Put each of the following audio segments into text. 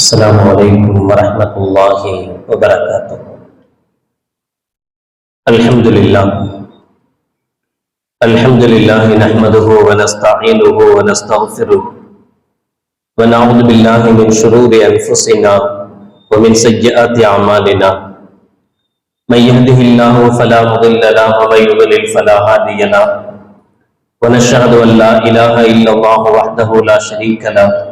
السلام عليكم ورحمة الله وبركاته الحمد لله الحمد لله نحمده ونستعينه ونستغفره ونعوذ بالله من شرور أنفسنا ومن سيئات أعمالنا من يهده الله فلا مضل له ومن يضلل فلا هادي له۔ ونشهد أن لا إله إلا الله وحده لا شريك له۔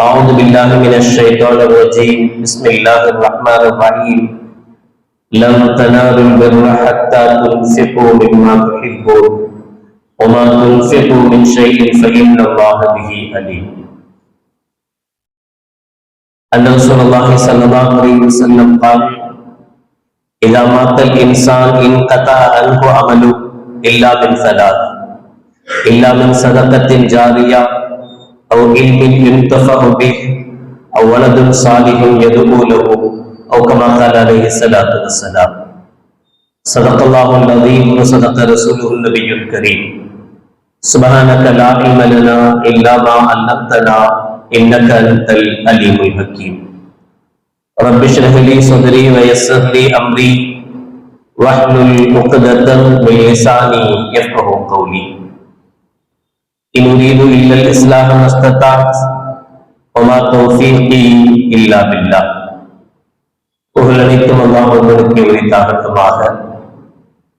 أعوذ بالله من الشيطان الرجيم. بسم الله الرحمن الرحيم. لن تنالوا البر حتى تنفقوا مما تحبون. وما تنفقوا من شيء فإن الله به عليم. أن رسول الله صلى الله عليه وسلم قال إذا مات الإنسان انقطع عنه عمله إلا من ثلاث. إلا من صدقة جارية أو علم ينتفع به، أو ولد صالح يدعو له، أو كما قال عليه الصلاة والسلام. صدق الله العظيم وصدق رسوله النبي الكريم. سبحانك لا علم لنا إلا ما علمتنا، إنك أنت العليم الحكيم. رب اشرح لي صدري ويسر لي أمري، واحلل عقدة من لساني يفقه قولي. إن أريد إلا الإصلاح ما استطعت وما توفيقي إلا بالله புகழனைத்தும் அல்லாஹ் ஒருவருக்கு உரித்தாகட்டுமாக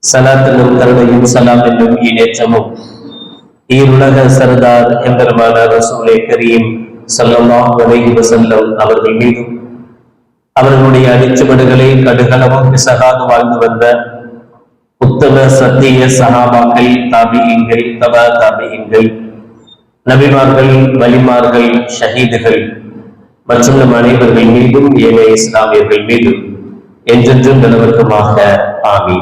சலாத் என்னும் கருணையும் சலாம் என்னும் ஈனேற்றமும் ஈருலக சர்தார் எம்பெருமான ரசூலை கரீம் ஸல்லல்லாஹு அலைஹி வஸல்லம் அவர்கள் மீதும் அவர்களுடைய அடிச்சுவடுகளை கடுகளவும் பிசகாது வாழ்ந்து வந்த உத்தம சத்திய சகாபாக்கள் தாபியங்கள் தப தாபியங்கள் நபிமார்கள் வலிமார்கள் ஷஹீதுகள் மற்றும் நம் அனைவர்கள் மீதும் ஏழை இஸ்லாமியர்கள் மீதும் என்றென்றும் நிலவர்க்கமாக ஆமி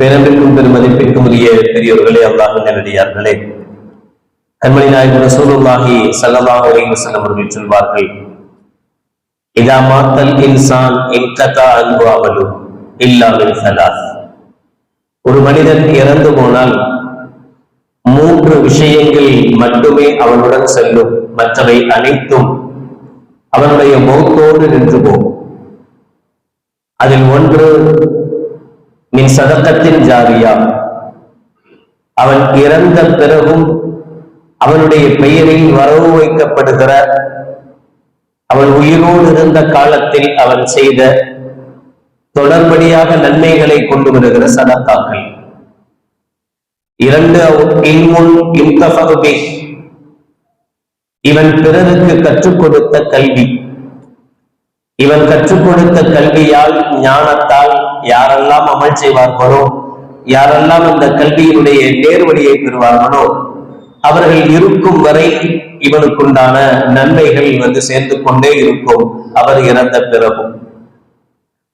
பேரம்பிற்கும் பெருமதிப்பிற்கும் உரிய பெரியோர்களே அல்லாஹ் நேரடியார்களே கண்மணி நாயகர் சூழலாகி ஸல்லல்லாஹு அலைஹி வஸல்லம் அவர்கள் சொல்வார்கள் இதா மாத்தல் இன்சான் இன்கதா அன்பு அவலும் இல்லா மின் சலாஸ் ஒரு மனிதன் இறந்து போனால் மூன்று விஷயங்கள் மட்டுமே அவனுடன் செல்லும். மற்றவை அனைத்தும் அவனுடைய மௌத்தோடு நின்று போகும். அதில் ஒன்று மின் சதக்கத்தின் ஜாரியா அவன் இறந்த பிறகும் அவனுடைய பெயரில் வரவு வைக்கப்படுகிற அவன் உயிரோடு இருந்த காலத்தில் அவன் செய்த தொடர்படியாக நன்மைகளை கொண்டு வருகிற சதத்தாக்கள் இரண்டு இவன் பிறருக்கு கற்றுக் கொடுத்த கல்வி. இவன் கற்றுக் கொடுத்த கல்வியால் ஞானத்தால் யாரெல்லாம் அமல் செய்வார்களோ யாரெல்லாம் அந்த கல்வியினுடைய நேர்வழியை பெறுவார்களோ அவர்கள் இருக்கும் வரை இவனுக்குண்டான நன்மைகள் வந்து சேர்ந்து கொண்டே இருக்கும். அவர் இறந்த பிறகும்.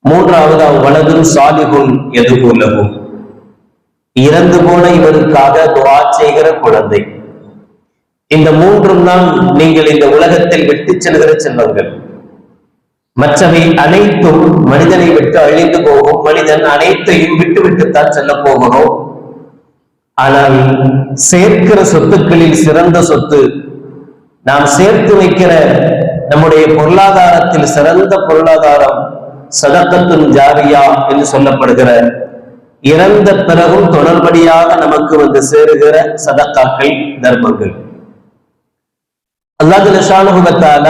மூன்றாவது அவ்வளவு சாலிகுன் எதுகுலகும் இறந்து போன இவருக்காக துவா செய்கிற குழந்தை. இந்த மூன்றும் தான் நீங்கள் இந்த உலகத்தில் விட்டு செல்கிற செல்வங்கள். மற்றவை அனைத்தும் மனிதனை விட்டு அழிந்து போகும். மனிதன் அனைத்தையும் விட்டு விட்டுத்தான் செல்ல போகிறோம் ஆனால் சேர்க்கிற சொத்துக்களில் சிறந்த சொத்து நாம் சேர்த்து வைக்கிற நம்முடைய பொருளாதாரத்தில் சிறந்த பொருளாதாரம் சதக்கத்தும் ஜாரியா என்று சொல்லப்படுகிற இறந்த பிறகும் தொடர்படியாக நமக்கு வந்து சேருகிற சதக்காக்கள் தர்மங்கள். அல்லாது லஷானுகத்தால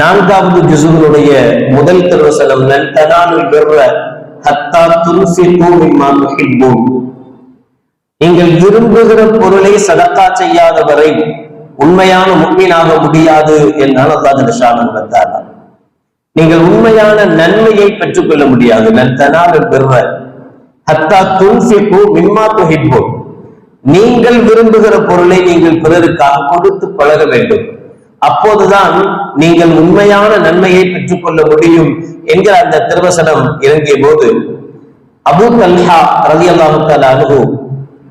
நான்காவது ஜிசுகளுடைய முதல் திருவசனம் நன் தனாலுல் ஹத்தா துன்ஃபிகு மிம்மா துஹிப்பூன். நீங்கள் விரும்புகிற பொருளை சதக்கா செய்யாத வரை உண்மையான முக்மீனாக முடியாது என்றால் அல்லாது லஷானுகத்தாலா நீங்கள் உண்மையான நன்மையை பெற்றுக்கொள்ள முடியாது. நன் தனாலுல் ஹத்தா நீங்கள் விரும்புகிற பொருளை நீங்கள் பிறருக்காக கொடுத்து பழக வேண்டும். அப்போதுதான் நீங்கள் உண்மையான நன்மையை பெற்றுக்கொள்ள முடியும் என்கிற அந்த திருவசனம் இறங்கிய போது அபு கல்ஹா ரதி அல்லாஹு அனுகு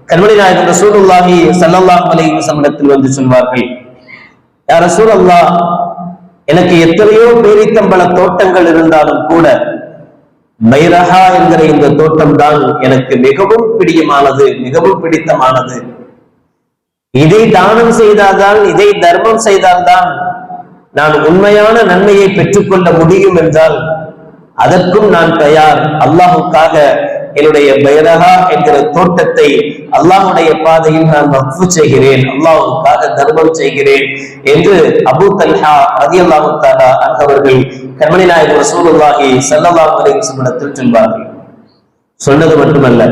கண்மணி ரசூல் அல்லாஹி சல்லாஹ் அலைஹி வஸல்லத்தில் வந்து சொல்வார்கள் யார் ரசூல் அல்லாஹ் எனக்கு எத்தனையோ பேரித்தம்பள தோட்டங்கள் இருந்தாலும் கூட பைரஹா என்கிற இந்த தோட்டம் தான் எனக்கு மிகவும் பிடியமானது மிகவும் பிடித்தமானது. இதை தானம் செய்தால்தான் இதை தர்மம் செய்தால்தான் நான் உண்மையான நன்மையை பெற்றுக்கொள்ள முடியும் என்றால் அதற்கும் நான் தயார். அல்லாஹுக்காக என்னுடைய பைரஹா என்கிற தோட்டத்தை அல்லாஹுடைய பாதையில் நான் வக்ஃபு செய்கிறேன். அல்லாஹுக்காக தர்மம் செய்கிறேன் என்று அபு தல்ஹா ரதி அல்லாஹு தாலா அவர்கள் கண்மணி நாயகர் ரசூலுல்லாஹி ஸல்லல்லாஹு அலைஹி சொல்வார்கள் சொன்னது மட்டுமல்ல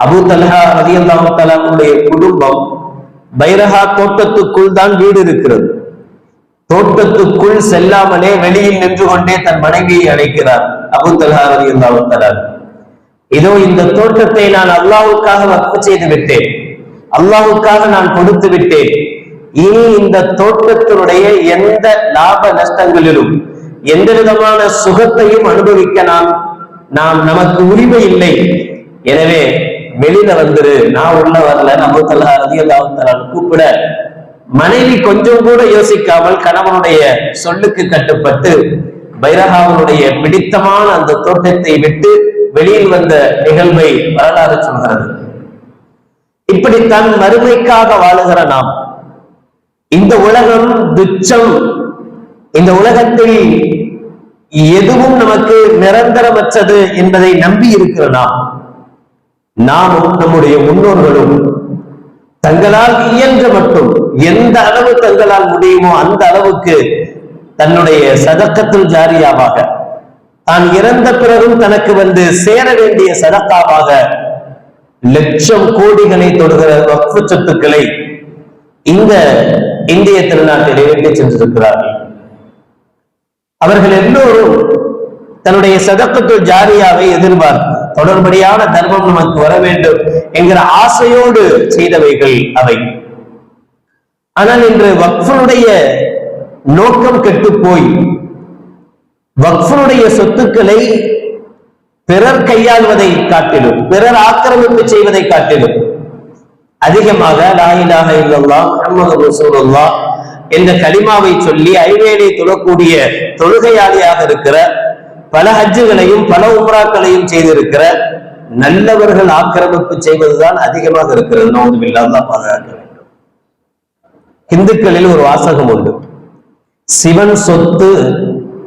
அபு தல்ஹா ரதி அல்லாஹு தாலாவுடைய குடும்பம் பைரஹா தோட்டத்துக்குள் தான் வீடு இருக்கிறது. தோட்டத்துக்குள் செல்லாமலே வெளியில் நின்று கொண்டே தன் மனைவியை அழைக்கிறார் அபு தல்ஹா ரதி அல்லாஹு இதோ இந்த தோட்டத்தை நான் அல்லாவுக்காக வக்ஃபு செய்து விட்டேன். அல்லாவுக்காக நான் கொடுத்து விட்டேன். இனி இந்த தோட்டத்தினுடைய எந்த லாப நஷ்டங்களிலும் எந்த விதமான சுகத்தையும் அனுபவிக்க நாம் நாம் நமக்கு உரிமை இல்லை. எனவே வெளியில வந்துரு நான் உள்ள வரல நம்ம தலா ரதி அல்லாஹ் கூப்பிட மனைவி கொஞ்சம் கூட யோசிக்காமல் கணவனுடைய சொல்லுக்கு கட்டுப்பட்டு பைரகாவனுடைய பிடித்தமான அந்த தோட்டத்தை விட்டு வெளியில் வந்த நிகழ்வை வரலாறு சொல்கிறது. இப்படித்தான் மறுமைக்காக வாழுகிற நாம். இந்த உலகம் துச்சம். இந்த உலகத்தில் எதுவும் நமக்கு நிரந்தரமற்றது என்பதை நம்பி இருக்கிற நாம். நாமும் நம்முடைய முன்னோர்களும் தங்களால் இயன்ற மட்டும் எந்த அளவு தங்களால் முடியுமோ அந்த அளவுக்கு தன்னுடைய சதக்கத்தில் ஜாரியாவாக தான் இறந்த பிறகும் தனக்கு வந்து சேர வேண்டிய சதக்காவாக லட்சம் கோடிகளை தொடுகிற வக்ஃபு சொத்துக்களை இந்த இந்திய திருநாட்டில் இறங்கி சென்றிருக்கிறார்கள். அவர்கள் எல்லோரும் தன்னுடைய சதக்கத்துள் ஜாரியாவை எதிர்பார்ப்பு தொடர்படியான தர்மம் நமக்கு வர வேண்டும் என்கிற ஆசையோடு செய்தவைகள் அவை. ஆனால் இன்று வக்ஃபனுடைய நோக்கம் கெட்டு போய் வக்ஃபனுடைய சொத்துக்களை பிறர் கையாள்வதை காட்டிலும் பிறர் ஆக்கிரமிப்பு செய்வதை காட்டிலும் அதிகமாக லாயிலாக இல்லல்லா முகமது ரசூலுல்லா என்ற கலிமாவை சொல்லி ஐவேலை தொழக்கூடிய தொழுகையாளியாக இருக்கிற பல ஹஜ்ஜுகளையும் பல உம்ராக்களையும் செய்திருக்கிற நல்லவர்கள் ஆக்கிரமிப்பு செய்வதுதான் அதிகமாக இருக்கிறது. நோது இல்லாத பாதுகாக்க வேண்டும். இந்துக்களில் ஒரு வாசகம் உண்டு. சிவன் சொத்து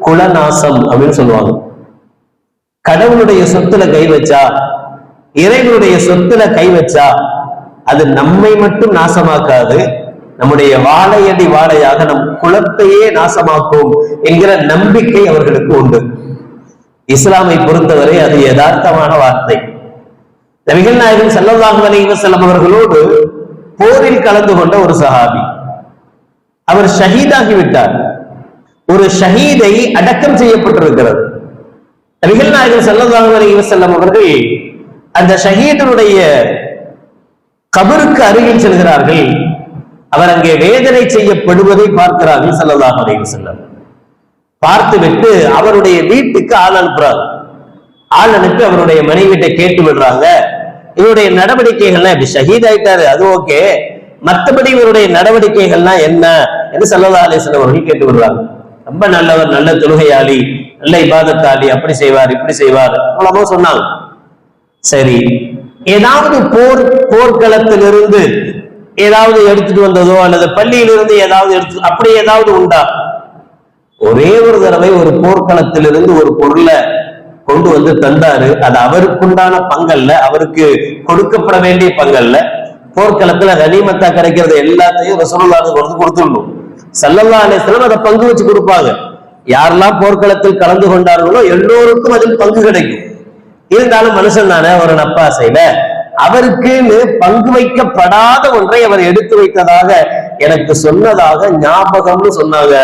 குலநாசம் அப்படின்னு சொல்லுவாங்க. கடவுளுடைய சொத்துல கை வச்சா இறைவனுடைய சொத்துல கை வச்சா அது நம்மை மட்டும் நாசமாக்காது நம்முடைய வாழையடி வாழையாக நம் குலத்தையே நாசமாக்கும் என்கிற நம்பிக்கை அவர்களுக்கு உண்டு. இஸ்லாமை பொறுத்தவரை அது யதார்த்தமான வார்த்தை. நபிகள் நாயகம் செல்லல்லாஹு அலைஹி அவர்களோடு போரில் கலந்து கொண்ட ஒரு சஹாபி. அவர் ஷஹீதாகி விட்டார். ஒரு ஷஹீதை அடக்கம் செய்யப்பட்டிருக்கிறது. நபிகள் நாயகர் செல்லதாக செல்லம் அவர்கள் அந்த ஷஹீதனுடைய கபருக்கு அருகில் செல்கிறார்கள். அவர் அங்கே வேதனை செய்யப்படுவதை பார்க்கிறார்கள் செல்லதாக செல்லம் வஸல்லம். பார்த்துவிட்டு அவருடைய வீட்டுக்கு ஆள் அனுப்புறாங்க ஆள் அனுப்பி அவருடைய மனைவிட்ட கேட்டு விடுறாங்க. இவருடைய நடவடிக்கைகள்லாம் இப்படி ஷஹீத் ஆயிட்டாரு அது ஓகே. மற்றபடி இவருடைய நடவடிக்கைகள்லாம் என்ன? என்று சல்லா அலிஸ்லாம் அவர்கள் கேட்டு விடுறாங்க. ரொம்ப நல்லவர் நல்ல தொழுகையாளி நல்ல இபாதத்தாளி அப்படி செய்வார் இப்படி செய்வார். மூலமா சொன்னாங்க. சரி. ஏதாவது போர் போர்க்களத்திலிருந்து ஏதாவது எடுத்துட்டு வந்ததோ அல்லது பள்ளியிலிருந்து ஏதாவது எடுத்து அப்படி ஏதாவது உண்டா? ஒரே ஒரு தடவை ஒரு போர்க்களத்திலிருந்து ஒரு பொருளை கொண்டு வந்து தந்தாரு. அது அவருக்குண்டான பங்கல்ல அவருக்கு கொடுக்கப்பட வேண்டிய பங்கல்ல. போர்க்களத்துல கனிமத்தா கிடைக்கிறது எல்லாத்தையும் ரசூலுல்லாஹ் கொடுத்து கொடுத்துடணும். சல்லல்லா அலிஸ்லாம் அதை பங்கு வச்சு கொடுப்பாங்க. யாரெல்லாம் போர்க்களத்தில் கலந்து கொண்டார்களோ எல்லோருக்கும் அதில் பங்கு கிடைக்கும். இருந்தாலும் மனுஷன் தானே ஒரு நப்பாசையில. அவருக்குன்னு பங்கு வைக்கப்படாத ஒன்றை அவர் எடுத்து வைத்ததாக எனக்கு சொன்னதாக ஞாபகம்னு சொன்னாங்க.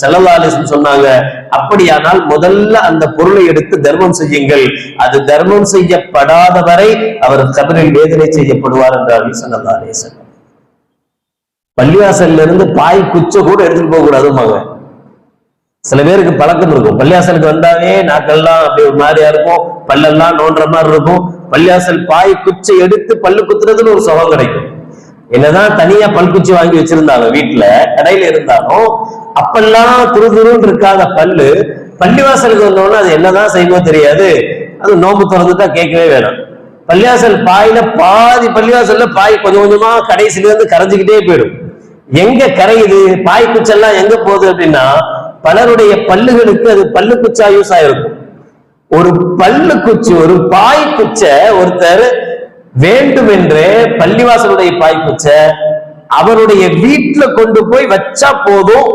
செலவாலிசம் சொன்னாங்க. அப்படியானால் முதல்ல அந்த பொருளை எடுத்து தர்மம் செய்யுங்கள். அது தர்மம் செய்யப்படாத வரை அவர் கபரில் வேதனை செய்யப்படுவார் என்றார்கள் செல்லவாலேசன் பள்ளிவாசல்ல இருந்து பாய் குச்சை கூட எடுத்துட்டு போக கூடாதுமாங்க சில பேருக்கு பழக்கம் இருக்கும். பள்ளியாசலுக்கு வந்தாவே நாக்கெல்லாம் அப்படி ஒரு மாதிரியா இருக்கும். பல்லெல்லாம் நோண்டுற மாதிரி இருக்கும். பள்ளியாசல் பாய் குச்சை எடுத்து பல்லு குத்துறதுன்னு ஒரு சுகம் கிடைக்கும். என்னதான் தனியா பல்குச்சி வாங்கி வச்சிருந்தாலும் வீட்டுல கடையில இருந்தாலும் அப்பெல்லாம் துரு துருன்னு இருக்காத பல்லு பள்ளிவாசலுக்கு வந்தோடனே அது என்னதான் செய்யுமோ தெரியாது. அது நோம்பு திறந்துட்டா கேட்கவே வேணாம். பள்ளிவாசல் பாயில பாதி பள்ளிவாசல்ல பாய் கொஞ்சம் கொஞ்சமா கடைசியில இருந்து கரைஞ்சுக்கிட்டே போயிடும். எங்க கரையுது? பாய் குச்செல்லாம் எங்க போகுது அப்படின்னா பலருடைய பல்லுகளுக்கு அது பல்லு குச்சா யூஸ் ஆயிருக்கும். ஒரு பல்லு குச்சி ஒரு பாய் குச்சை ஒருத்தர் வேண்டுமென்றே பள்ளிவாசலுடைய பாய் குச்சை அவருடைய வீட்டுல கொண்டு போய் வச்சா போதும்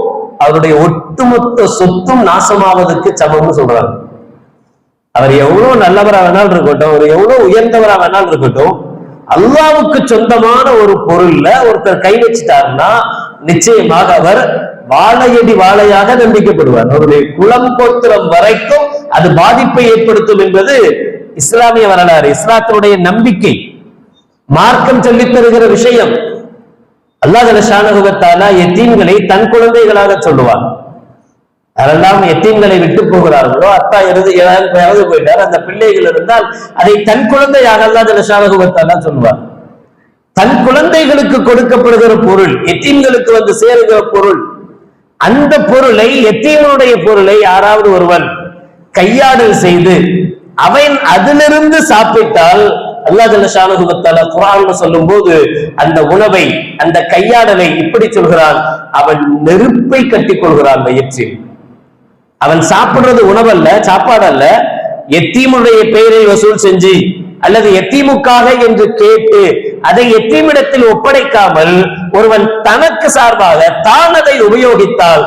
அவருடைய ஒட்டுமொத்த சொத்தும் நாசமாவதற்கு சமம்னு சொல்றாங்க. அவர் எவ்வளவு நல்லவரா வேணாலும் இருக்கட்டும் அவர் எவ்வளவு உயர்ந்தவரா வேணாலும் இருக்கட்டும் அல்லாவுக்கு சொந்தமான ஒரு பொருள்ல ஒருத்தர் கை வச்சுட்டாருன்னா நிச்சயமாக அவர் வாழையடி வாழையாக தண்டிக்கப்படுவார் அவருடைய குலம் கோத்திரம் வரைக்கும் அது பாதிப்பை ஏற்படுத்தும் என்பது இஸ்லாமிய வரலாறு இஸ்லாத்தினுடைய நம்பிக்கை. மார்க்கம் சொல்லித் தருகிற விஷயம். அல்லாஹ் ஷானகுவத்தாலா எத்தீன்களை தன் குழந்தைகளாக சொல்லுவார் யாரெல்லாம் எத்தீம்களை விட்டு போகிறார்களோ அத்தா இறந்து இறந்து போயிட்டார். அந்த பிள்ளைகள் இருந்தால் அதை தன் குழந்தையாக அல்லாஹ் ஷானகுவத்தாலா சொல்லுவார் தன் குழந்தைகளுக்கு கொடுக்கப்படுகிற பொருள் எத்தீன்களுக்கு வந்து சேருகிற பொருள் அந்த பொருளை எத்தீமனுடைய பொருளை யாராவது ஒருவன் கையாடல் செய்து அவன் அதிலிருந்து சாப்பிட்டால் அல்லா ஷானகுபத்தால குரான் சொல்லும் போது அந்த உணவை அந்த கையாடலை இப்படி சொல்கிறான். அவன் நெருப்பை கட்டிக் கொள்கிறான் வயிற்றில் அவன் சாப்பிடுறது உணவல்ல சாப்பாடு அல்ல எத்தீமுடைய பெயரை வசூல் செஞ்சு அல்லது எத்தீமுக்காக என்று கேட்டு அதை எத்தீமிடத்தில் ஒப்படைக்காமல் ஒருவன் தனக்கு சார்பாக தான் அதை உபயோகித்தால்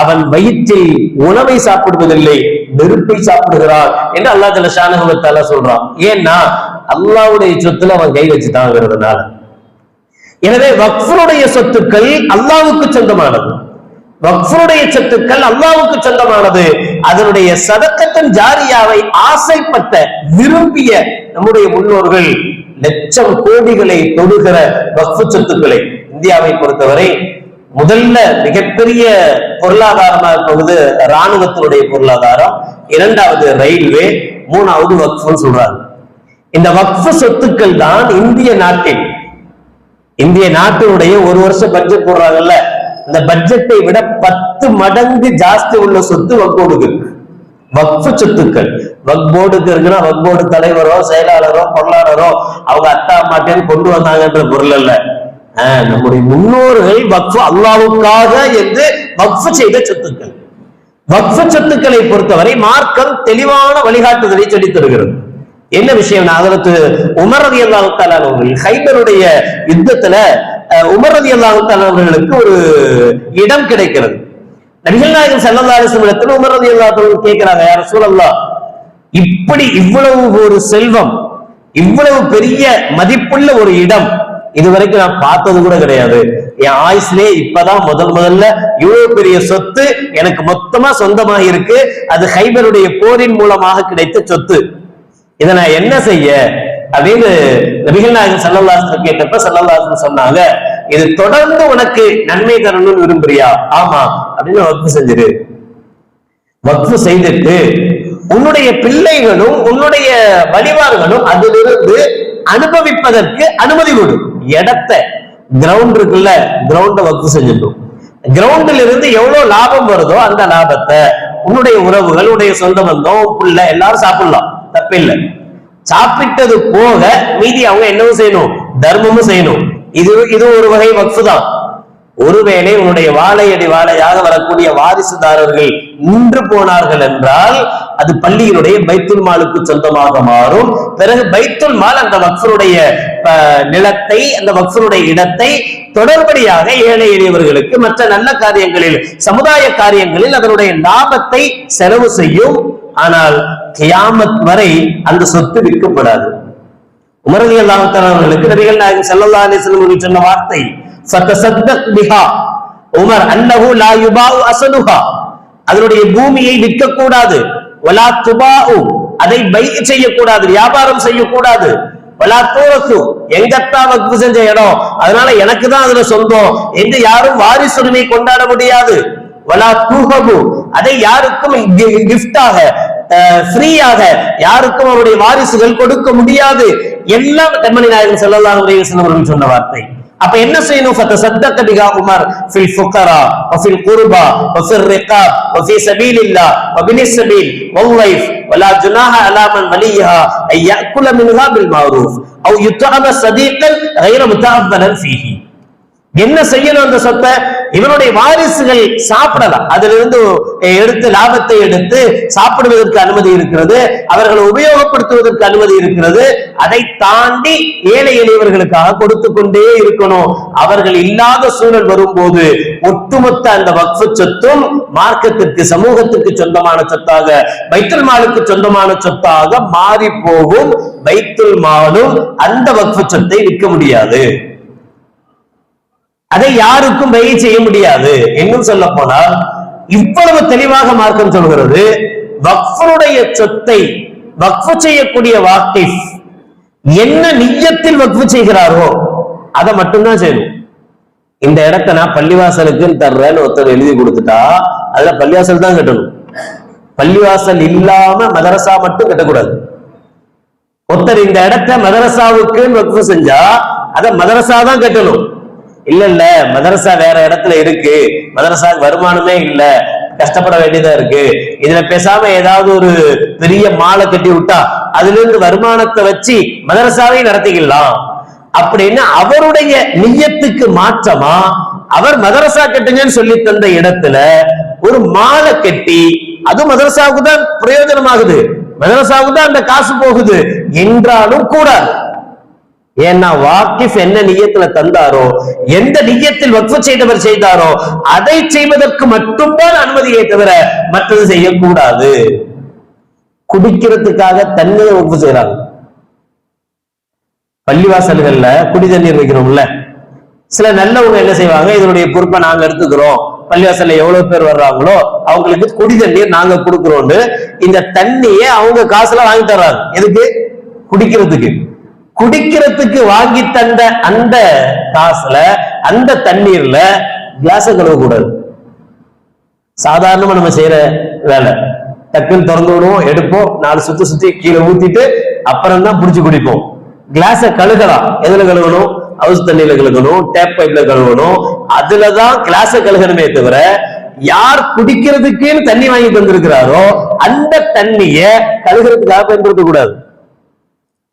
அவன் வயிற்றில் உணவை சாப்பிடுவதில்லை நெருப்பை சாப்பிடுகிறான் என்று அல்லா தல ஷானகுவத்தால சொல்றான். ஏன்னா அல்லாவுடைய சொத்துல அவன் கை வச்சுட்டாங்கிறதுனால எனவே வக்ஃபருடைய சொத்துக்கள் அல்லாவுக்கு சொந்தமானது. வக்ஃபருடைய சொத்துக்கள் அல்லாவுக்கு சொந்தமானது. அதனுடைய சதக்கத்தின் ஜாரியாவை ஆசைப்பட்ட விரும்பிய நம்முடைய முன்னோர்கள் லட்சம் கோடிகளை தொடுகிற வக்ஃபு சொத்துக்களை இந்தியாவை பொறுத்தவரை முதல்ல மிகப்பெரிய பொருளாதாரமா இருப்பது ராணுவத்தினுடைய பொருளாதாரம். இரண்டாவது ரயில்வே மூணாவது வக்ஃபுன்னு சொல்றாங்க. இந்த வக்ஃபு சொத்துக்கள் தான் இந்திய நாட்டின் இந்திய நாட்டினுடைய ஒரு வருஷம் பட்ஜெட் போடுறாங்கல்ல. அந்த பட்ஜெட்டை விட பத்து மடங்கு ஜாஸ்தி உள்ள சொத்து வக்கோடுகள். வக்ஃபு சொத்துக்கள். வக்போர்டுக்கு இருக்குன்னா வக்போர்டு தலைவரோ செயலாளரோ பொருளாளரோ அவங்க அத்தா அம்மாட்டேன்னு கொண்டு வந்தாங்கன்ற பொருள் அல்ல. நம்முடைய முன்னோர்கள் வக்ஃபு அல்லாவுக்காக என்று வக்ஃபு செய்த சொத்துக்கள். வக்ஃபு சொத்துக்களை பொறுத்தவரை மார்க்கம் தெளிவான வழிகாட்டுதலை சொல்லித் தருகிறது. என்ன விஷயம் அதற்கு உமர் ரதி ஹைபருடைய யுத்தத்துல உமர் ரதி அல்லாஹால அவர்களுக்கு ஒரு இடம் கிடைக்கிறது. நபிகள் நாயகன் செல்லல்லாசம் இடத்துல உமர் ரதி அல்லா கேட்கிறாங்க யார சூழல்லா இப்படி இவ்வளவு ஒரு செல்வம் இவ்வளவு பெரிய மதிப்புள்ள ஒரு இடம் இதுவரைக்கும் நான் பார்த்தது கூட கிடையாது. என் ஆயுஸ்லயே இப்பதான் முதல் முதல்ல இவ்வளவு பெரிய சொத்து எனக்கு மொத்தமா சொந்தமாக இருக்கு. அது ஹைபருடைய போரின் மூலமாக கிடைத்த சொத்து. இதை நான் என்ன செய்ய அப்படின்னு நபிகள் நாயகன் செல்லல்லாசன் கேட்டப்ப செல்லல்லாசன் சொன்னாங்க இது தொடர்ந்து உனக்கு நன்மை தரணும்னு விரும்புறியா? ஆமா. அப்படின்னு வக்ஃபு செஞ்சிரு. வக்ஃபு செய்துட்டு உன்னுடைய பிள்ளைகளும் உன்னுடைய வழிபாடுகளும் அதிலிருந்து அனுபவிப்பதற்கு அனுமதி கொடு. இடத்த கிரவுண்ட் இருக்குல்ல கிரவுண்ட வக்கு செஞ்சிடும் கிரவுண்டில் இருந்து எவ்வளவு லாபம் வருதோ அந்த லாபத்தை உன்னுடைய உறவுகள் உடைய சொந்த பந்தம் புள்ள எல்லாரும் சாப்பிடலாம். தப்பில்லை. சாப்பிட்டது போக மீதி அவங்க என்னவும் செய்யணும் தர்மமும் செய்யணும். இது இது ஒரு வகை வக்ஃபு தான். ஒருவேளை உன்னுடைய வாழையடி வாழையாக வரக்கூடிய வாரிசுதாரர்கள் நின்று போனார்கள் என்றால் அது பள்ளியினுடைய பைத்துல் மாலுக்கு சொந்தமாக மாறும். பிறகு பைத்துல் மால் அந்த வக்ஃபருடைய நிலத்தை அந்த வக்ஃபருடைய இடத்தை தொடர்படியாக ஏழை எளியவர்களுக்கு மற்ற நல்ல காரியங்களில் சமுதாய காரியங்களில் அதனுடைய லாபத்தை செலவு செய்யும். ஆனால் கியாமத் வரை அந்த சொத்து விற்கப்படாது. உமரதி அல்லாஹர்களுக்கு நபிகள் நாயகம் செல்லல்லா அலிஸ்லம் சொன்ன வார்த்தை உமர் அன்னஹு லா யுபாஉ அசலுஹா அதனுடைய பூமியை விற்க கூடாது வலா துபாஉ அதை பை செய்யக்கூடாது. வியாபாரம் செய்யக்கூடாது. வலா தூரத்து எங்கத்தான் வக்ஃபு செஞ்ச இடம். அதனால எனக்கு தான் அதுல சொந்தம் என்று யாரும் வாரிசுரிமை கொண்டாட முடியாது. வலா தூகபு அதை யாருக்கும் கிஃப்டாக ஃப்ரீயாக யாருக்கும் அவருடைய வாரிசுகள் கொடுக்க முடியாது. எல்லாம் தெம்மணி நாயகன் செல்லலாம் அலைஹி வஸல்லம் சொன்ன வார்த்தை. அப்ப என்ன செய்யணும் ஃபதசத்தக பிஹா உமர் ஃபில் ஃபுகரா வஃபில் குர்பா வஃபில் ரிகாப் வஃபி சபீலில்லாஹ் வபினி சபீல் வல்லைஃப் ولا جناح على من وليها ان ياكل منها بالمعروف او يطعم صديقا غير متعبدا فيه என்ன செய்யணும் அந்த சொத்தை? இவனுடைய வாரிசுகள் சாப்பிடலாம் அதுல இருந்து எடுத்து லாபத்தை எடுத்து சாப்பிடுவதற்கு அனுமதி இருக்கிறது. அவர்களை உபயோகப்படுத்துவதற்கு அனுமதி இருக்கிறது. அதை தாண்டி ஏழை எளியவர்களுக்காக கொடுத்து கொண்டே இருக்கணும். அவர்கள் இல்லாத சூழல் வரும்போது ஒட்டுமொத்த அந்த வக்ஃபு சொத்தும் மார்க்கத்திற்கு சமூகத்திற்கு சொந்தமான சொத்தாக பைத்தல் மாலுக்கு சொந்தமான சொத்தாக மாறி போகும் பைத்துல் மாலும் அந்த வக்ஃபு சொத்தை விற்க முடியாது. அதை யாருக்கும் பயிர் செய்ய முடியாது. இன்னும் சொல்ல போனால் இவ்வளவு தெளிவாக மார்க்கம் சொல்கிறது வக்ஃபருடைய சொத்தை வக்ஃபு செய்யக்கூடிய வாக்கிஃப் என்ன நிஜத்தில் வக்ஃபு செய்கிறாரோ அதை மட்டும்தான் செய்யணும். இந்த இடத்த நான் பள்ளிவாசலுக்கு தர்றேன்னு ஒருத்தர் எழுதி கொடுத்துட்டா அதுல பள்ளிவாசல் தான் கட்டணும். பள்ளிவாசல் இல்லாம மதரசா மட்டும் கட்டக்கூடாது. ஒருத்தர் இந்த இடத்த மதரசாவுக்கு வக்ஃபு செஞ்சா அத மதரசா தான் கட்டணும். இல்ல இல்ல மதரசா வேற இடத்துல இருக்கு. மதரசா வருமானமே இல்ல. கஷ்டப்பட வேண்டியதா இருக்கு. இதுல பேசாம ஏதாவது ஒரு பெரிய மாலை கட்டி விட்டா அதுல இருந்து வருமானத்தை வச்சு மதரசாவை நடத்திக்கலாம். அப்படின்னு அவருடைய நியத்துக்கு மாற்றமா அவர் மதரசா கட்டுங்கன்னு சொல்லி தந்த இடத்துல ஒரு மாலை கட்டி அது மதரசாவுக்கு தான் பிரயோஜனமாகுது. மதரசாவுக்கு தான் அந்த காசு போகுது. என்றாலும் கூடாது ஏன்னா வாக்கிஃப் என்ன நியத்துல தந்தாரோ எந்த நியத்தில் வக்ஃபு செய்தவர் செய்தாரோ அதை செய்வதற்கு மட்டும்தான் அனுமதியை தவிர மற்றது செய்யக்கூடாது. குடிக்கிறதுக்காக தண்ணீரை வக்ஃபு செய்யறாங்க பள்ளிவாசல்கள்ல குடி தண்ணீர் வைக்கிறோம்ல. சில நல்லவங்க என்ன செய்வாங்க இதனுடைய பொறுப்பை நாங்க எடுத்துக்கிறோம். பள்ளிவாசல்ல எவ்வளவு பேர் வர்றாங்களோ அவங்களுக்கு குடி தண்ணீர் நாங்க கொடுக்கிறோம்னு இந்த தண்ணியை அவங்க காசுல வாங்கி தர்றாங்க. எதுக்கு? குடிக்கிறதுக்கு. குடிக்கிறதுக்கு வாங்கி தந்த அந்த காசுல அந்த தண்ணீர்ல கிளாஸ கழுவ கூடாது. சாதாரணமா நம்ம செய்யற வேலை. டக்குன்னு திறந்து விடுவோம் எடுப்போம் நாலு சுத்தி சுத்தி கீழே ஊத்திட்டு அப்புறம் தான் புடிச்சு குடிப்போம். கிளாஸ கழுகலாம். எதுல கழுவணும் ஹவுஸ் தண்ணியில கழுகணும் டேப் பைப்ல கழுவணும் அதுலதான் கிளாஸ கழுகணுமே தவிர யார் குடிக்கிறதுக்குன்னு தண்ணி வாங்கி தந்திருக்கிறாரோ அந்த தண்ணிய கழுகுறதுக்காக பயன்படுத்த கூடாது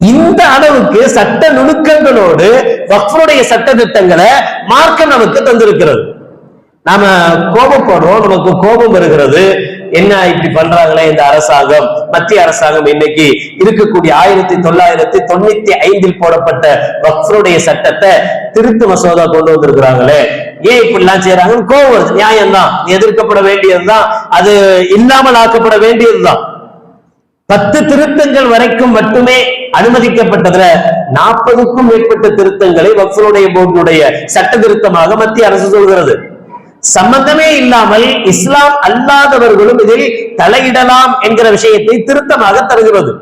இந்த அளவுக்கு சட்ட நுணுக்கங்களோடு வக்ஃபுடைய சட்ட திட்டங்களை மார்க்க நமக்கு தந்திருக்கிறது. நாம கோபப்படுறோம் நமக்கு கோபம் வருகிறது. என்ன இப்படி பண்றாங்களே இந்த அரசாங்கம்? மத்திய அரசாங்கம் இன்னைக்கு இருக்கக்கூடிய ஆயிரத்தி தொள்ளாயிரத்தி தொண்ணூத்தி ஐந்தில் போடப்பட்ட வக்ஃபருடைய சட்டத்தை திருத்த மசோதா கொண்டு வந்திருக்கிறாங்களே. ஏன் இப்படி எல்லாம் செய்யறாங்கன்னு கோபம் வருது. நியாயம்தான். எதிர்க்கப்பட வேண்டியதுதான். அது இல்லாமல் ஆக்கப்பட வேண்டியதுதான். பத்து திருத்தங்கள் வரைக்கும் மட்டுமே அனுமதிக்கப்பட்டதுல நாற்பதுக்கும் மேற்பட்ட திருத்தங்களை வக்ஃபுடைய போர்டுடைய சட்ட திருத்தமாக மத்திய அரசு சொல்கிறது. சம்பந்தமே இல்லாமல் இஸ்லாம் அல்லாதவர்களும் இதில் தலையிடலாம் என்கிற விஷயத்தை திருத்தமாக தருகிறது.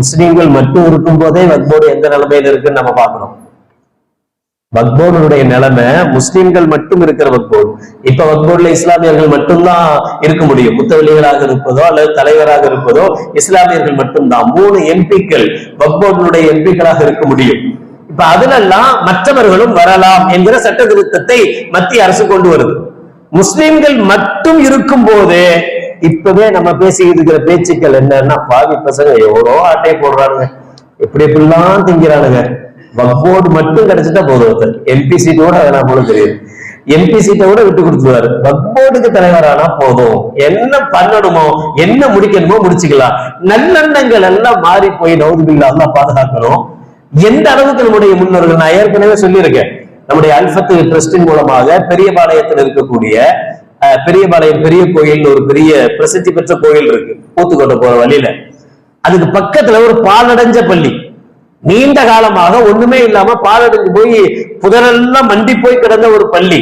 முஸ்லிம்கள் மட்டும் இருக்கும் போதே வக்போர்டு எந்த நிலைமையில இருக்குன்னு நம்ம பார்க்கிறோம் வக்போர்டுடைய நிலைமை முஸ்லிம்கள் மட்டும் இருக்கிற வக்போர்டு இப்ப வக்போர்டுல இஸ்லாமியர்கள் மட்டும்தான் இருக்க முடியும். முத்தவெளிகளாக இருப்பதோ அல்லது தலைவராக இருப்பதோ இஸ்லாமியர்கள் மட்டும்தான். மூணு எம்பிக்கள் வக்போர்டுடைய எம்பிக்களாக இருக்க முடியும். இப்ப அதுலெல்லாம் மற்றவர்களும் வரலாம் என்கிற சட்ட திருத்தத்தை மத்திய அரசு கொண்டு வருது. முஸ்லிம்கள் மட்டும் இருக்கும் போது இப்பவே நம்ம பேசிக்கிட்டு இருக்கிற பேச்சுக்கள் என்னன்னா பாவி பசங்க எவ்வளோ ஆட்டையை போடுறானுங்க. எப்படி எப்படிலாம் திங்கிறானுங்க. வக்போர்டு மட்டும் கிடைச்சிட்டா போதும் ஒருத்தர். எம்பி சீட்டோட அதெல்லாம் போல தெரியுது எம்பி சீட்டை கூட விட்டு கொடுத்துருவாரு. வக்போர்டுக்கு தலைவரானா போதும். என்ன பண்ணணுமோ என்ன முடிக்கணுமோ முடிச்சுக்கலாம். நல்லெண்ணங்கள் எல்லாம் மாறி போய் நவுதுபில்லா எல்லாம் பாதுகாக்கணும். எந்த அளவுக்கு நம்முடைய முன்னோர்கள் நான் ஏற்கனவே சொல்லியிருக்கேன். நம்முடைய அல்பத்து ட்ரஸ்டின் மூலமாக பெரியபாளையத்தில் இருக்கக்கூடிய பெரியபாளையம் பெரிய கோயில் ஒரு பெரிய பிரசித்தி பெற்ற கோயில் இருக்கு. பூத்துக்கோட்டை போற வழியில. அதுக்கு பக்கத்துல ஒரு பாலடைஞ்ச பள்ளி. நீண்ட காலமாக ஒண்ணுமே இல்லாம பாலடைஞ்சு போய் புதரெல்லாம் மண்டி போய் கிடந்த ஒரு பள்ளி.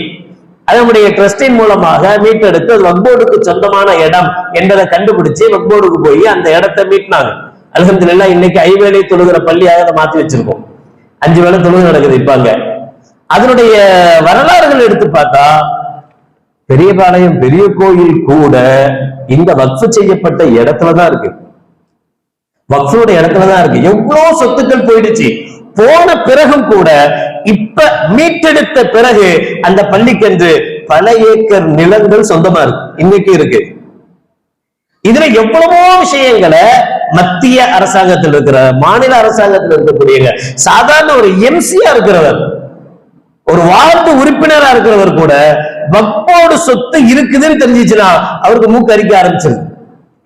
அதனுடைய ட்ரஸ்டின் மூலமாக மீட்டெடுத்து அது வக்போர்டுக்கு சொந்தமான இடம் என்பதை கண்டுபிடிச்சு வக்போர்டுக்கு போய் அந்த இடத்தை மீட்டினாங்க. அல்ஹம்துலில்லாஹ் இன்னைக்கு ஐவேளை தொழுகிற பள்ளியாக அதை மாத்தி வச்சிருக்கோம். அஞ்சு வேளை தொழுகை நடக்குது இப்பாங்க அதனுடைய வரலாறுகள் எடுத்து பார்த்தா பெரியபாளையம் பெரிய கோயில் கூட இந்த வக்ஃபு செய்யப்பட்ட இடத்துலதான் இருக்கு. வக்ஃபோட இடத்துலதான் இருக்கு. எவ்வளவு சொத்துக்கள் போயிடுச்சு. போன பிறகும் கூட இப்ப மீட்டெடுத்த பிறகு அந்த பள்ளிக்கென்று பல ஏக்கர் நிலங்கள் சொந்தமா இருக்கு. இன்னைக்கு இருக்கு. இதுல எவ்வளவோ விஷயங்களை மத்திய அரசாங்கத்தில் இருக்கிற மாநில அரசாங்கத்தில் இருக்கக்கூடிய சாதாரண ஒரு எம்சியா இருக்கிறவர் ஒரு வார்டு உறுப்பினரா இருக்கிறவர் கூட வக்போடு சொத்து இருக்குதுன்னு தெரிஞ்சிச்சுன்னா அவருக்கு மூக்கு அரிக்க ஆரம்பிச்சிருக்கு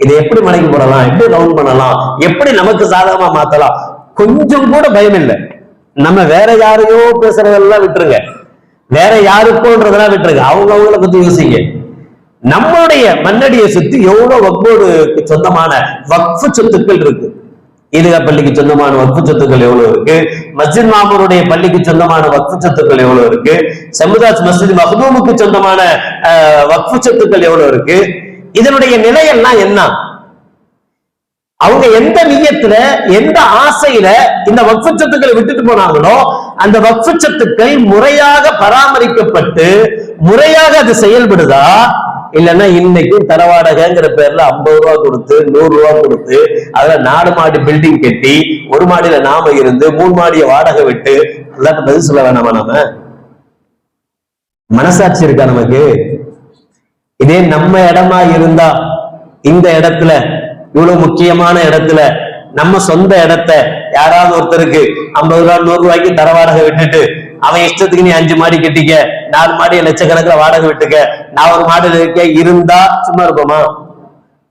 இதை எப்படி மலைக்கு போடலாம்? எப்படி ரவுண்ட் பண்ணலாம்? எப்படி நமக்கு சாதகமா மாத்தலாம்? கொஞ்சம் கூட பயம் இல்லை. நம்ம வேற யாரையோ பேசுறதெல்லாம் விட்டுருங்க. வேற யாருக்கோன்றதெல்லாம் விட்டுருங்க. அவங்க அவங்கள பத்தி யோசிங்க. நம்மளுடைய மண்ணடியை சுத்தி எவ்வளவு வக்போடுக்கு சொந்தமான வக்ஃபு சொத்துக்கள் இருக்கு. ஈதுகா பள்ளிக்கு சொந்தமான வக்ஃபு சொத்துக்கள் எவ்வளவு இருக்கு? மஸ்ஜித் மாமூருடைய பள்ளிக்கு சொந்தமான வக்ஃபு சொத்துக்கள் எவ்வளவு இருக்கு? சமுதாஸ் மஸ்ஜித் மஹதூமுக்கு சொந்தமான அஹ், வக்ஃபு சொத்துக்கள் எவ்வளவு இருக்கு? இதனுடைய நிலையெல்லாம் என்ன? அவங்க எந்த நியத்துல எந்த ஆசையில இந்த வக்ஃபு விட்டுட்டு போனாங்களோ அந்த வக்ஃபு முறையாக பராமரிக்கப்பட்டு முறையாக அது செயல்படுதா? இல்லைன்னா இன்னைக்கும் தரவாடகைங்கிற பேர்ல ஐம்பது ரூபா கொடுத்து நூறு ரூபா கொடுத்து அதுல நாலு மாடி பில்டிங் கட்டி ஒரு மாடியில நாம இருந்து மூணு மாடிய வாடகை விட்டு அல்லாட்ட பதில் சொல்ல வேணாமா நாம? மனசாட்சி இருக்கா நமக்கு? இதே நம்ம இடமா இருந்தா இந்த இடத்துல இவ்வளவு முக்கியமான இடத்துல நம்ம சொந்த இடத்த யாராவது ஒருத்தருக்கு ஐம்பது ரூபா நூறு ரூபாய்க்கு தர வாடகை விட்டுட்டு அவன் இஷ்டத்துக்கு நீ அஞ்சு மாடி கட்டிக்க நாலு மாடி லட்சக்கணக்கில் வாடகை விட்டுக்க நான் ஒரு மாடியில் இருக்க இருந்தா சும்மா இருப்போமா?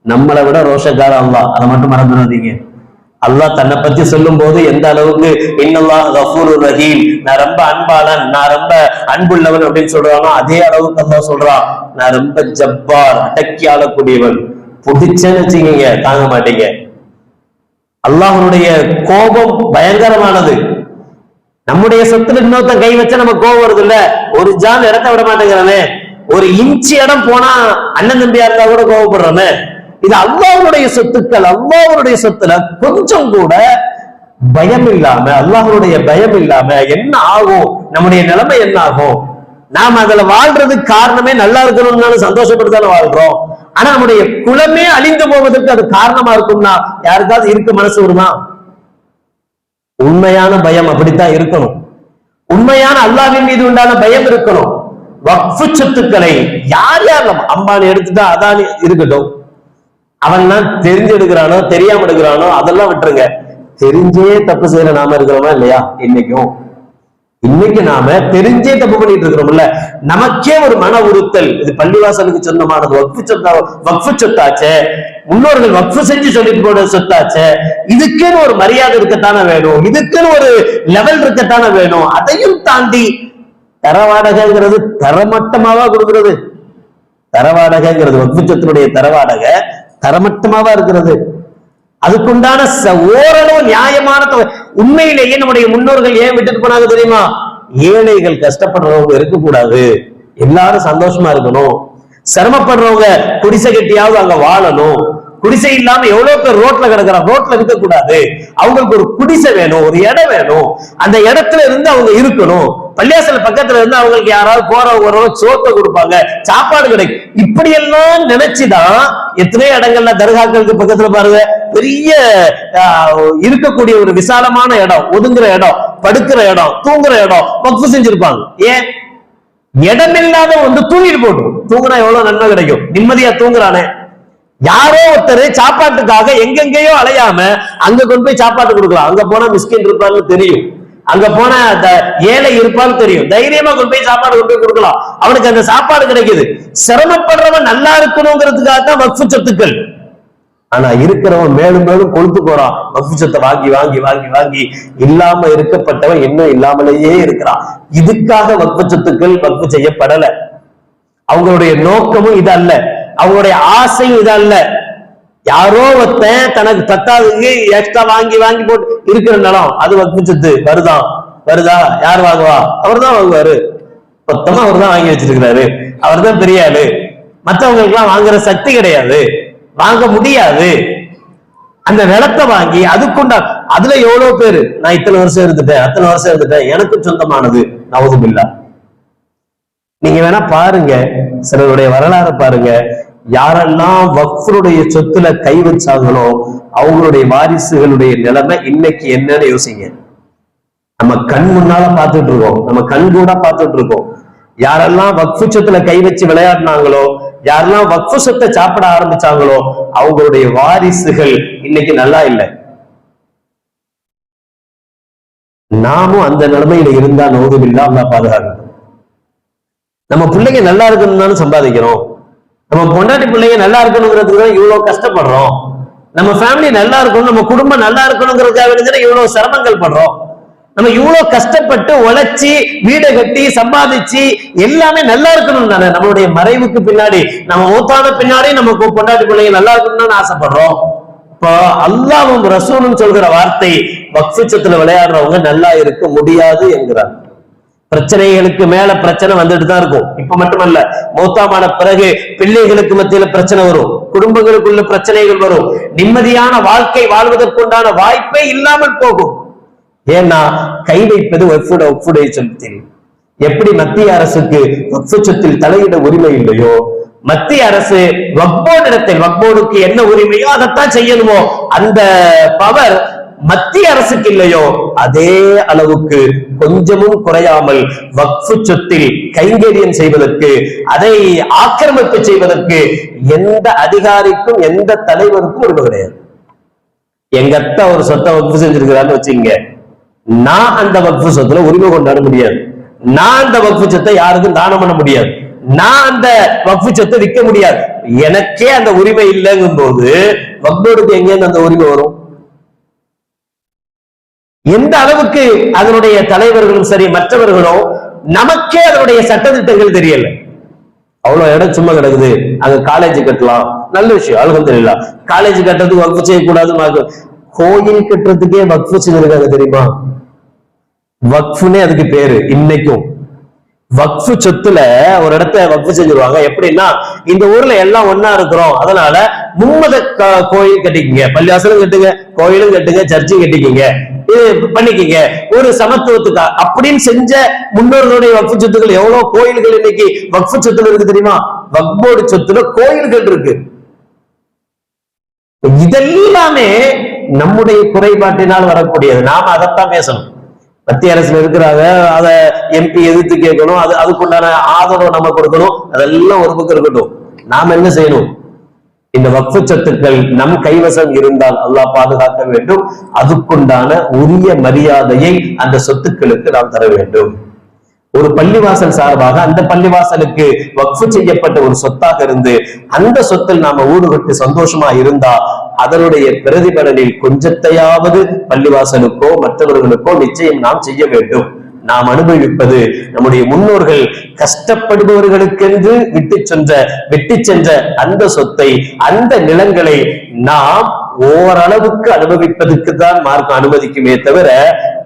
நம்மளை விட ரோஷக்கார அல்லா அதை மட்டும் மறந்துடாதீங்க. அல்லாஹ் தன்னை பத்தி சொல்லும் போது எந்த அளவுக்கு இன்னல்லாஹ் கஃபூர் ரஹீம் நான் ரொம்ப அன்பாளன் நான் ரொம்ப அன்புள்ளவன் அப்படின்னு சொல்றானோ அதே அளவுக்கு அல்லாஹ் சொல்றான் நான் ரொம்ப ஜப்பார் அடக்கி ஆளக்கூடியவன். புடிச்சேன்னு வச்சுக்கீங்க தாங்க மாட்டீங்க. அல்லாஹனுடைய கோபம் பயங்கரமானது. நம்முடைய சொத்துல இன்னொருத்தன் கை வச்சா நம்ம கோபம் வருது இல்ல ஒரு ஜான் இடத்த விட மாட்டேங்கிறானே. ஒரு இன்ச்சு இடம் போனா அண்ணன் தம்பியா இருந்தா கூட கோவப்படுறானே இது அல்லாஹருடைய சொத்துக்கள் அல்லாஹருடைய சொத்துல கொஞ்சம் கூட பயம் இல்லாம அல்லாஹருடைய பயம் இல்லாம என்ன ஆகும் நம்முடைய நிலைமை என்ன ஆகும் நாம அதுல வாழ்றதுக்கு காரணமே நல்லா இருக்கணும்னு சந்தோஷப்பட்டு தானே வாழ்றோம். ஆனா நம்முடைய குலமே அழிந்து போவதற்கு அது காரணமா இருக்கும்னா யாருக்காவது இருக்க மனசு வருமா? உண்மையான பயம் அப்படித்தான் இருக்கணும். உண்மையான அல்லாவின் மீது உண்டான பயம் இருக்கணும். வக்ஃபு சொத்துக்களை யார் யார் அம்பானி எடுத்துட்டா அதானி இருக்கட்டும். அவன் தான் தெரிஞ்சு எடுக்கிறானோ தெரியாம எடுக்கிறானோ அதெல்லாம் விட்டுருங்க. தெரிஞ்சே தப்பு செய்யற நாம இருக்கிறோமா இல்லையா? இன்னைக்கும். இன்னைக்கு நாம தெரிஞ்சே தப்பு பண்ணிட்டு இருக்கிறோம்ல. நமக்கே ஒரு மன உறுத்தல். இது பள்ளிவாசலுக்கு சொந்தமானது. வக்ஃபு சொத்தா வக்ஃபு சொத்தாச்சே. முன்னோர்கள் வக்ஃபு செஞ்சு சொல்லிட்டு போன சொத்தாச்சே. இதுக்குன்னு ஒரு மரியாதை இருக்கத்தானே வேணும். இதுக்குன்னு ஒரு லெவல் இருக்கத்தானே வேணும். அதையும் தாண்டி தரவாடகைங்கிறது தரமட்டமாவா கொடுக்கிறது? தரவாடகைங்கிறது வக்ஃபு சொத்தினுடைய தரவாடகை தரமட்டமாவா இருக்கிறது. அதுக்குண்டான ச- ஓரளவு நியாயமான உண்மையிலேயே நம்முடைய முன்னோர்கள் ஏன் விட்டுட்டு போனாங்க தெரியுமா? ஏழைகள் கஷ்டப்படுறவங்க இருக்கக்கூடாது. எல்லாரும் சந்தோஷமா இருக்கணும். சிரமப்படுறவங்க குடிசை கட்டியாவது அங்க வாழணும். குடிசை இல்லாம எவ்வளவு பேர் ரோட்ல கிடக்குற ரோட்ல இருக்க கூடாது அவங்களுக்கு ஒரு குடிசை வேணும் ஒரு இடம் வேணும். அந்த இடத்துல இருந்து அவங்க இருக்கணும். பள்ளியாசல் பக்கத்துல இருந்து அவங்களுக்கு யாராவது போறவங்க வரவங்க சோத்தை கொடுப்பாங்க. சாப்பாடு கிடைக்கும். இப்படி எல்லாம் நினைச்சுதான் எத்தனையோ இடங்கள்ல தர்காக்களுக்கு பக்கத்துல பாருங்க பெரிய ஆஹ், இருக்கக்கூடிய ஒரு விசாலமான இடம் ஒதுங்குற இடம் படுக்கிற இடம் தூங்குற இடம் வக்ஃபு செஞ்சிருப்பாங்க. ஏன்? இடமில்லாத வந்து தூங்கிட்டு போட்டோம் தூங்குனா எவ்வளவு நன்மை கிடைக்கும். நிம்மதியா தூங்குறானே. யாரோ ஒருத்தர் சாப்பாட்டுக்காக எங்கெங்கேயோ அலையாம அங்க கொண்டு போய் சாப்பாட்டு கொடுக்கலாம். அங்க போனா மிஸ்கின் இருப்பான்னு தெரியும். அங்க போனா அந்த ஏழை இருப்பான்னு தெரியும். தைரியமா கொண்டு போய் சாப்பாடு கொண்டு போய் கொடுக்கலாம். அவனுக்கு அந்த சாப்பாடு கிடைக்குது. சிரமப்படுறவன் நல்லா இருக்கணுங்கிறதுக்காக தான் வக்ஃபு சொத்துக்கள். ஆனா இருக்கிறவன் மேலும் மேலும் கொழுத்து போறான் வக்ஃபு சொத்தை வாங்கி வாங்கி வாங்கி வாங்கி இல்லாம இருக்கப்பட்டவன் இன்னும் இல்லாமலேயே இருக்கிறான். இதுக்காக வக்ஃபு சொத்துக்கள் வக்ஃபு செய்யப்படல. அவங்களுடைய நோக்கமும் இது அல்ல. அவங்களுடைய ஆசையும் இது அல்ல. யாரோ ஒருத்தன் தனக்கு பத்தாவதுக்கு எக்ஸ்ட்ரா வாங்கி வாங்கி போட்டு இருக்கிற நிலம் அது வக்ஃபு சொத்து வருதான் வருதா? யார் வாங்குவா? அவர் தான் வாங்குவாரு. மொத்தமா அவர் தான் வாங்கி வச்சிருக்கிறாரு. அவர் தான் பெரிய ஆளு. மற்றவங்களுக்கு எல்லாம் வாங்குற சக்தி கிடையாது. வாங்க முடியாது. அந்த நிலத்தை வாங்கி அதுக்குண்டா அதுல எவ்வளவு பேரு? நான் இத்தனை வருஷம் இருந்துட்டேன் அத்தனை வருஷம் இருந்துட்டேன். எனக்கு சொந்தமானது நவதுபில்லா நீங்க வேணா பாருங்க சிலருடைய வரலாறு பாருங்க. யாரெல்லாம் வக்ஃபருடைய சொத்துல கை வச்சாங்களோ அவங்களுடைய வாரிசுகளுடைய நிலைமை இன்னைக்கு என்னன்னு யோசிங்க. நம்ம கண் முன்னால பார்த்துட்டு இருக்கோம். நம்ம கண் கூட பார்த்துட்டு இருக்கோம். யாரெல்லாம் வக்ஃபு சொத்துல கை வச்சு விளையாடினாங்களோ யாரெல்லாம் வக்ஃபு சொத்தை சாப்பிட ஆரம்பிச்சாங்களோ அவங்களுடைய வாரிசுகள் இன்னைக்கு நல்லா இல்லை. நாமும் அந்த நிலைமையில இருந்தா நோதுமில்லா பாதுகாக்கணும். நம்ம பிள்ளைங்க நல்லா இருக்கணும் தானே சம்பாதிக்கிறோம் நம்ம பொண்டாட்டி பிள்ளைங்க நல்லா இருக்கணுங்கிறதுக்கு தான் இவ்வளவு கஷ்டப்படுறோம். நம்ம ஃபேமிலி நல்லா இருக்கணும் நம்ம குடும்பம் நல்லா இருக்கணுங்கிறதுக்காக வேண்டியதுல இவ்வளவு சிரமங்கள் படுறோம். நம்ம இவ்வளவு கஷ்டப்பட்டு உழைச்சி வீடை கட்டி சம்பாதிச்சு எல்லாமே நல்லா இருக்கணும் தானே. நம்மளுடைய மறைவுக்கு பின்னாடி நம்ம மூத்தான பின்னாடி நமக்கு பொண்டாட்டி பிள்ளைங்க நல்லா இருக்கணும்னு ஆசைப்படுறோம். இப்போ அல்லாவும் ரசூலும் சொல்கிற வார்த்தை வக்ஃபிச்சத்துல விளையாடுறவங்க நல்லா இருக்க முடியாது என்கிறார் பிரச்சனைகளுக்கு மேல பிரச்சனை வந்துட்டு தான் இருக்கும். இப்ப மட்டுமல்ல மௌத்தாமான பிறகு பிள்ளைகளுக்கு மத்தியில பிரச்சனை வரும். குடும்பங்களுக்குள்ள பிரச்சனைகள் வரும். நிம்மதியான வாழ்க்கை வாழ்வதற்குண்டான வாய்ப்பே இல்லாமல் போகும். ஏன்னா கை வைப்பது ஒப்புட ஒப்புடைய சொத்தில். எப்படி மத்திய அரசுக்கு வக்ஃபு சொத்தில் தலையிட உரிமை இல்லையோ மத்திய அரசு வக்போர்டிடத்தில் வக்போர்டுக்கு என்ன உரிமையோ அதைத்தான் செய்யணுமோ அந்த பவர் மத்திய அரசுக்கு இல்லையோ அதே அளவுக்கு கொஞ்சமும் குறையாமல் வக்ஃபு சொத்தில் கைங்கரியம் செய்வதற்கு அதை ஆக்கிரமிப்பு செய்வதற்கு எந்த அதிகாரிக்கும் எந்த தலைவருக்கும் உரிமை கிடையாது. எங்க ஒரு சொத்தை வக்ஃபு செஞ்சிருக்கிறான்னு வச்சுங்க நான் அந்த வக்ஃபு சொத்துல உரிமை கொண்டாட முடியாது. நான் அந்த வக்ஃபு சொத்தை யாருக்கும் தானம் பண்ண முடியாது. நான் அந்த வக்ஃபு சொத்தை விற்க முடியாது. எனக்கே அந்த உரிமை இல்லைங்கும் போது வக்போர்டுக்கு எங்கேருந்து அந்த உரிமை வரும்? எந்த அளவுக்கு அதனுடைய தலைவர்களும் சரி மற்றவர்களும் நமக்கே அதனுடைய சட்டத்திட்டங்கள் தெரியல. அவ்வளவு இடம் சும்மா கிடக்குது. அங்க காலேஜ் கட்டலாம். நல்ல விஷயம். அல்ஹம்துலில்லா. காலேஜ் கட்டுறதுக்கு வக்ஃபு செய்யக்கூடாது கோயில் கட்டுறதுக்கே வக்ஃபு செஞ்சிருக்காங்க தெரியுமா? வக்ஃபுனே அதுக்கு பேரு. இன்னைக்கும். வக்ஃபு சொத்துல ஒரு இடத்த வக்ஃபு செஞ்சிருவாங்க. எப்படின்னா இந்த ஊர்ல எல்லாம் ஒன்னா இருக்கிறோம். அதனால மும்மத கோயில் கட்டிக்கிங்க. பள்ளிவாசலும் கட்டுங்க கோயிலும் கட்டுங்க சர்ச்சும் கட்டிக்கிங்க. பண்ணிக்கிங்க. ஒரு சமத்துவத்துக்கா? அப்படின்னு செஞ்ச முன்னோர்களுடைய வக்ஃபு சொத்துக்கள் எவ்வளவு கோயில்கள் இன்னைக்கு வக்ஃபு சொத்துல இருக்கு தெரியுமா? வக்போர்டு சொத்துல கோயில்கள் இருக்கு. இதெல்லாமே நம்முடைய குறைபாட்டினால் வரக்கூடியது. நாம அதைத்தான் பேசணும். மத்திய அரசுல இருக்கிறாங்க அதை எம்பி எதிர்த்து கேட்கணும் அது அதுக்குண்டான ஆதரவு நம்ம கொடுக்கணும். அதெல்லாம் ஒரு பக்கம் இருக்கட்டும். நாம என்ன செய்யணும்? இந்த வக்ஃபு சொத்துக்கள் நம் கைவசம் இருந்தால் அல்லாஹ் பாதுகாக்க வேண்டும். அதுக்குண்டான உரிய மரியாதையை அந்த சொத்துக்களுக்கு நாம் தர வேண்டும். ஒரு பள்ளிவாசல் சார்பாக அந்த பள்ளிவாசலுக்கு வக்ஃபு செய்யப்பட்ட ஒரு சொத்தாக இருந்து அந்த சொத்தில் நாம ஊடுபட்டு சந்தோஷமா இருந்தா அதனுடைய பிரதிபலனில் கொஞ்சத்தையாவது பள்ளிவாசலுக்கோ மற்றவர்களுக்கோ நிச்சயம் நாம் செய்ய வேண்டும். நாம் அனுபவிப்பது நம்முடைய முன்னோர்கள் கஷ்டப்படுபவர்களுக்கென்று விட்டு சென்ற விட்டு சென்ற அந்த சொத்தை அந்த நிலங்களை நாம் ஓரளவுக்கு அனுபவிப்பதற்கு தான் மார்க்கம் அனுமதிக்குமே தவிர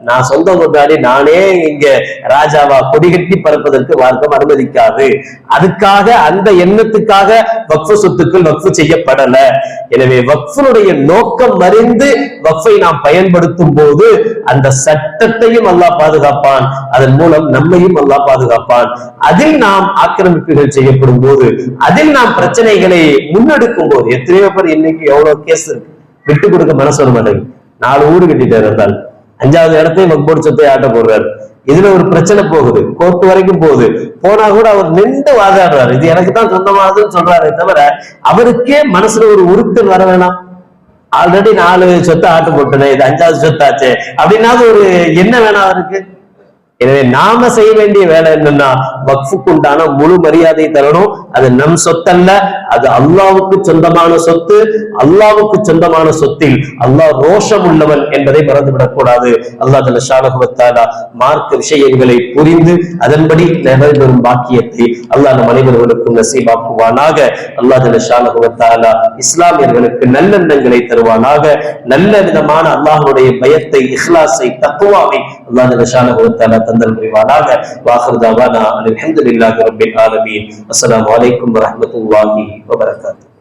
நான் சொந்தம் கொண்டாடி நானே இங்க ராஜாவா கொடிகட்டி பறப்பதற்கு மார்க்கம் அனுமதிக்காது. அதுக்காக அந்த எண்ணத்துக்காக வக்ஃபு சொத்துக்கள் வக்ஃபு செய்யப்படல. எனவே வக்ஃபுனுடைய நோக்கம் அறிந்து வக்ஃபை நாம் பயன்படுத்தும் போது அந்த சட்டத்தையும் அல்லாஹ் பாதுகாப்பான். அதன் மூலம் நம்மையும் அல்லாஹ் பாதுகாப்பான். அதில் நாம் ஆக்கிரமிப்புகள் செய்யப்படும் போது அதில் நாம் பிரச்சனைகளை முன்னெடுக்கும் போது எத்தனையோ பேர் இன்னைக்கு எவ்வளவு கேஸ் இருக்கு. விட்டு கொடுக்க மனசு வர மாட்டேங்குது நாலு ஊடு கட்டிட்டு இருந்தால். அஞ்சாவது இடத்தையும் வக்போர்டு சொத்தை ஆட்ட போடுறாரு. இதுல ஒரு பிரச்சனை போகுது. கோர்ட் வரைக்கும் போகுது. போனா கூட அவர் நின்று வாதாடுறாரு. இது எனக்கு தான் சொந்தமானதுன்னு சொல்றாரே தவிர அவருக்கே மனசுல ஒரு உறுத்தல் வர வேணாம். ஆல்ரெடி நாலு சொத்தை ஆட்டு போட்டுனேன் இது அஞ்சாவது சொத்தாச்சே. அப்படின்னாவது ஒரு என்ன வேணாம் அவருக்கு. எனவே நாம செய்ய வேண்டிய வேலை என்னன்னா வக்ஃபுக்குண்டான முழு மரியாதை தரணும். அது நம் சொத்தல்ல அது அல்லாவுக்கு சொந்தமான சொத்து அல்லாவுக்கு சொந்தமான சொத்தில் அல்லாஹ் ரோஷம் உள்ளவன் என்பதை மறந்துவிடக் கூடாது அல்லாஹ் தல ஷானஹுவத்தாலா மார்க்க விஷயங்களை புரிந்து அதன்படி நிறைவேறும் பாக்கியத்தை அல்லாஹ் நம் அனைவர்களுக்கும் நசீபாக்குவானாக. அல்லாஹ் தல ஷானஹுவத்தாலா இஸ்லாமியர்களுக்கு நல்லெண்ணங்களை தருவானாக. நல்ல விதமான அல்லாஹனுடைய பயத்தை இஹ்லாஸை தக்குவாவை அல்லாஹ் தல ஷானஹுவத்தாலா தந்தல் புரிவானாக வாஹிர் தாவானா அல்ஹம்துலில்லாஹி ரப்பில் ஆலமீன் அஸ்ஸலாமு அலைக்கும் வரஹ்மத்துல்லாஹி வபரகாத்துஹு